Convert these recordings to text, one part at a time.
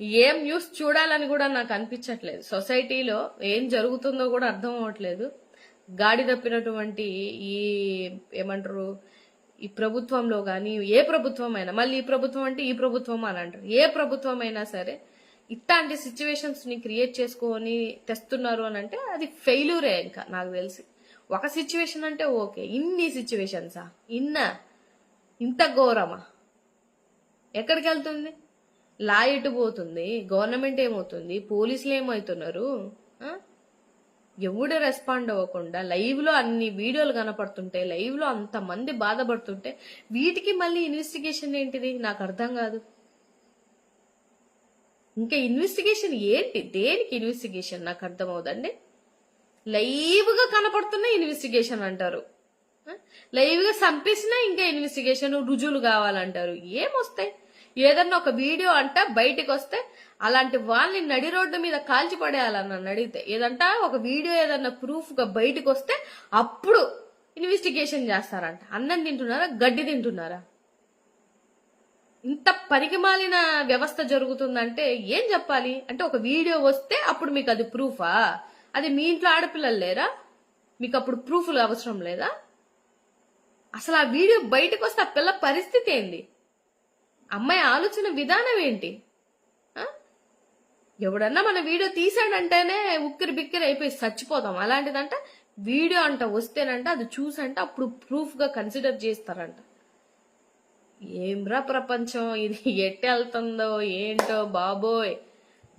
ఏం న్యూస్ చూడాలని కూడా నాకు అనిపించట్లేదు. సొసైటీలో ఏం జరుగుతుందో కూడా అర్థం అవ్వట్లేదు. గాడి తప్పినటువంటి ఈ ఏమంటారు ఈ ప్రభుత్వంలో కానీ ఏ ప్రభుత్వం అయినా మళ్ళీ ఈ ప్రభుత్వం అంటే ఈ ప్రభుత్వం అని అంటారు. ఏ ప్రభుత్వం అయినా సరే ఇట్లాంటి సిచ్యువేషన్స్ని క్రియేట్ చేసుకొని తెస్తున్నారు అని అంటే అది ఫెయిల్యూరే ఇంకా నాకు తెలిసి. ఒక సిచ్యువేషన్ అంటే ఓకే. ఇన్ని సిచ్యువేషన్సా ఇన్న? ఇంత ఘోరమా? ఎక్కడికి వెళ్తుంది? లా ఎటు పోతుంది గవర్నమెంట్ ఏమవుతుంది? పోలీసులు ఏమవుతున్నారు? ఎవడు రెస్పాండ్ అవ్వకుండా లైవ్లో అన్ని వీడియోలు కనపడుతుంటే లైవ్లో అంత మంది బాధపడుతుంటే వీటికి మళ్ళీ ఇన్వెస్టిగేషన్ ఏంటిది? నాకు అర్థం కాదు. ఇంకా ఇన్వెస్టిగేషన్ ఏంటి? దేనికి ఇన్వెస్టిగేషన్? నాకు అర్థం అవుదండి లైవ్గా కనపడుతున్న ఇన్వెస్టిగేషన్ అంటారు. లైవ్గా లైవ్గా చంపేసినా ఇంకా ఇన్వెస్టిగేషన్ రుజువులు కావాలంటారు. ఏమొస్తాయి? ఏదన్నా ఒక వీడియో అంట బయటకు వస్తే అలాంటి వాళ్ళని నడి రోడ్డు మీద కాల్చి పడేయాలని నన్ను అడిగితే ఏదంట? ఒక వీడియో ఏదన్నా ప్రూఫ్గా బయటకు వస్తే అప్పుడు ఇన్వెస్టిగేషన్ చేస్తారంట. అన్నం తింటున్నారా? గడ్డి తింటున్నారా? ఇంత పనికిమాలిన వ్యవస్థ జరుగుతుందంటే ఏం చెప్పాలి? అంటే ఒక వీడియో వస్తే అప్పుడు మీకు అది ప్రూఫా? అది మీ ఇంట్లో ఆడపిల్లలు లేరా? మీకు అప్పుడు ప్రూఫ్లు అవసరం లేదా? అసలు ఆ వీడియో బయటకు వస్తే ఆ పిల్ల పరిస్థితి ఏంది? అమ్మాయి ఆలోచన విధానం ఏంటి? ఆ? ఎవడన్నా మన వీడియో తీసాడంటేనే ఉక్కిరి బిక్కిరి అయిపోయి చచ్చిపోతాం. అలాంటిదంట వీడియో అంట వస్తేనంట అది చూసంట అప్పుడు ప్రూఫ్గా కన్సిడర్ చేస్తారంట. ఏంరా ప్రపంచం? ఇది ఎట్టి వెళ్తుందో ఏంటో బాబోయ్.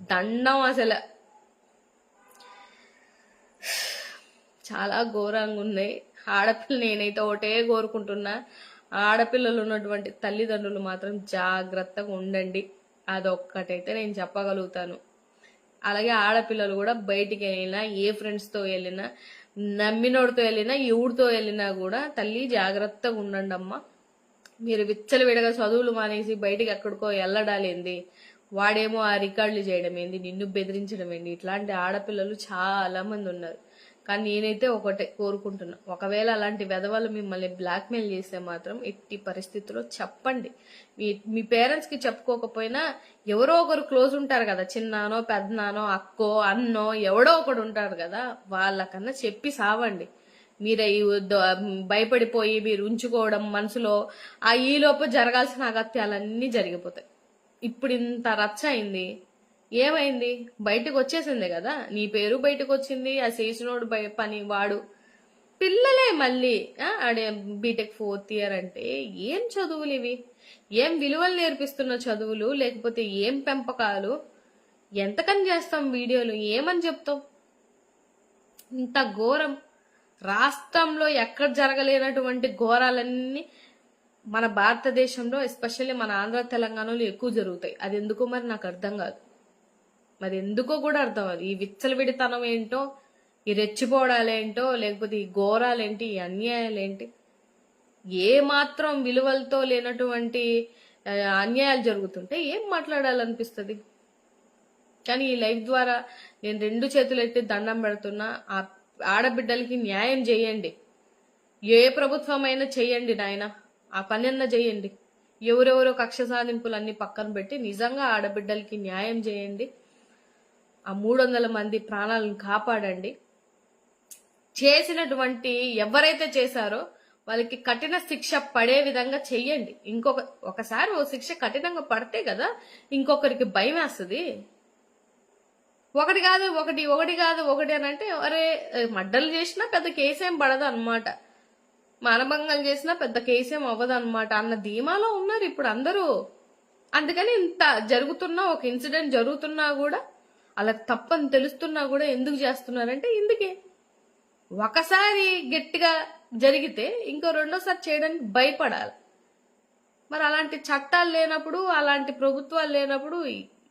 దండం అసలు. చాలా ఘోరంగా ఉన్నాయి ఆడపిల్ల నేనైతే ఒకటే కోరుకుంటున్నా. ఆడపిల్లలు ఉన్నటువంటి తల్లిదండ్రులు మాత్రం జాగ్రత్తగా ఉండండి. అదొక్కటైతే నేను చెప్పగలుగుతాను. అలాగే ఆడపిల్లలు కూడా బయటికి వెళ్ళినా ఏ ఫ్రెండ్స్తో వెళ్ళినా నమ్మినోడితో వెళ్ళినా ఎవడితో వెళ్ళినా కూడా తల్లి జాగ్రత్తగా ఉండండి అమ్మా. మీరు విచ్చలు విడగా చదువులు మానేసి బయటికి ఎక్కడికో వెళ్ళడాలేంది వాడేమో ఆ రికార్డులు చేయడం ఏంది? నిన్ను బెదిరించడం ఏంది? ఇట్లాంటి ఆడపిల్లలు చాలా మంది ఉన్నారు. కానీ నేనైతే ఒకటే కోరుకుంటున్నా. ఒకవేళ అలాంటి వెధవలు మిమ్మల్ని బ్లాక్మెయిల్ చేస్తే మాత్రం ఎట్టి పరిస్థితుల్లో చెప్పండి. మీ మీ పేరెంట్స్కి చెప్పుకోకపోయినా ఎవరో ఒకరు క్లోజ్ ఉంటారు కదా చిన్నానో పెద్దనానో అక్కో అన్నో ఎవడో ఒకడు ఉంటారు కదా వాళ్ళకన్నా చెప్పి సావండి. మీరు భయపడిపోయి మీరు ఉంచుకోవడం మనసులో ఆ ఈలోపు జరగాల్సిన అగత్యాలన్నీ జరిగిపోతాయి. ఇప్పుడు ఇంత రచ్చ అయింది ఏమైంది? బయటకు వచ్చేసిందే కదా. నీ పేరు బయటకు వచ్చింది ఆ చేసినోడు బయ పని వాడు. పిల్లలే మళ్ళీ అడే ఆడే బీటెక్ ఫోర్త్ ఇయర్ అంటే ఏం చదువులు ఇవి? ఏం విలువలు నేర్పిస్తున్న చదువులు? లేకపోతే ఏం పెంపకాలు? ఎంతకని చేస్తాం వీడియోలు? ఏమని చెప్తాం ఇంత ఘోరం. రాష్ట్రంలో ఎక్కడ జరగలేనటువంటి ఘోరాలన్నీ మన భారతదేశంలో ఎస్పెషల్లీ మన ఆంధ్ర తెలంగాణలో ఎక్కువ జరుగుతాయి. అది ఎందుకో మరి నాకు అర్థం కాదు. మరి ఎందుకో కూడా అర్థం అది ఈ విచ్చలవిడితనం ఏంటో ఈ రెచ్చిపోవడాలేంటో లేకపోతే ఈ ఘోరాలేంటి ఈ అన్యాయాలేంటి ఏ మాత్రం విలువలతో లేనటువంటి అన్యాయాలు జరుగుతుంటే ఏం మాట్లాడాలనిపిస్తుంది? కానీ ఈ లైఫ్ ద్వారా నేను రెండు చేతులు ఎట్టి దండం పెడుతున్నా ఆ ఆడబిడ్డలకి న్యాయం చేయండి. ఏ ప్రభుత్వమైనా చేయండి నాయన ఆ పని చేయండి. ఎవరెవరో కక్ష సాధింపులు అన్ని పక్కన పెట్టి నిజంగా ఆడబిడ్డలకి న్యాయం చేయండి. ఆ మూడు వందల మంది ప్రాణాలను కాపాడండి. చేసినటువంటి ఎవరైతే చేశారో వాళ్ళకి కఠిన శిక్ష పడే విధంగా చెయ్యండి. ఇంకొక ఒకసారి ఓ శిక్ష కఠినంగా పడితే కదా ఇంకొకరికి భయం వేస్తుంది. ఒకటి కాదు ఒకటి ఒకటి కాదు ఒకటి అని అంటే అరే మడ్డలు చేసినా పెద్ద కేసేం పడదు అనమాట మానభంగం చేసినా పెద్ద కేసేం అవ్వదు అనమాట అన్న ధీమాలో ఉన్నారు ఇప్పుడు అందరూ. అందుకని ఇంత జరుగుతున్నా ఒక ఇన్సిడెంట్ జరుగుతున్నా కూడా అలా తప్పని తెలుస్తున్నా కూడా ఎందుకు చేస్తున్నారంటే ఇందుకే. ఒకసారి గట్టిగా జరిగితే ఇంకో రెండోసారి చేయడానికి భయపడాలి. మరి అలాంటి చట్టాలు లేనప్పుడు అలాంటి ప్రభుత్వాలు లేనప్పుడు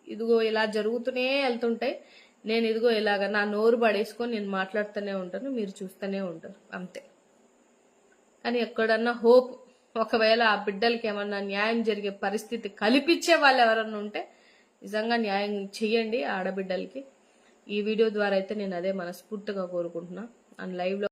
ఇదిగో ఇలా జరుగుతూనే వెళ్తుంటాయి. నేను ఇదిగో ఇలాగ నా నోరు పడేసుకొని నేను మాట్లాడుతూనే ఉంటాను మీరు చూస్తూనే ఉంటారు అంతే. కానీ ఎక్కడన్నా హోప్ ఒకవేళ ఆ బిడ్డలకి ఏమన్నా న్యాయం జరిగే పరిస్థితి కల్పించే వాళ్ళు ఎవరన్నా ఉంటే నిజంగా న్యాయం చెయ్యండి ఆడబిడ్డలకి. ఈ వీడియో ద్వారా అయితే నేను అదే మనస్ఫూర్తిగా కోరుకుంటున్నా. అండ్ లైవ్లో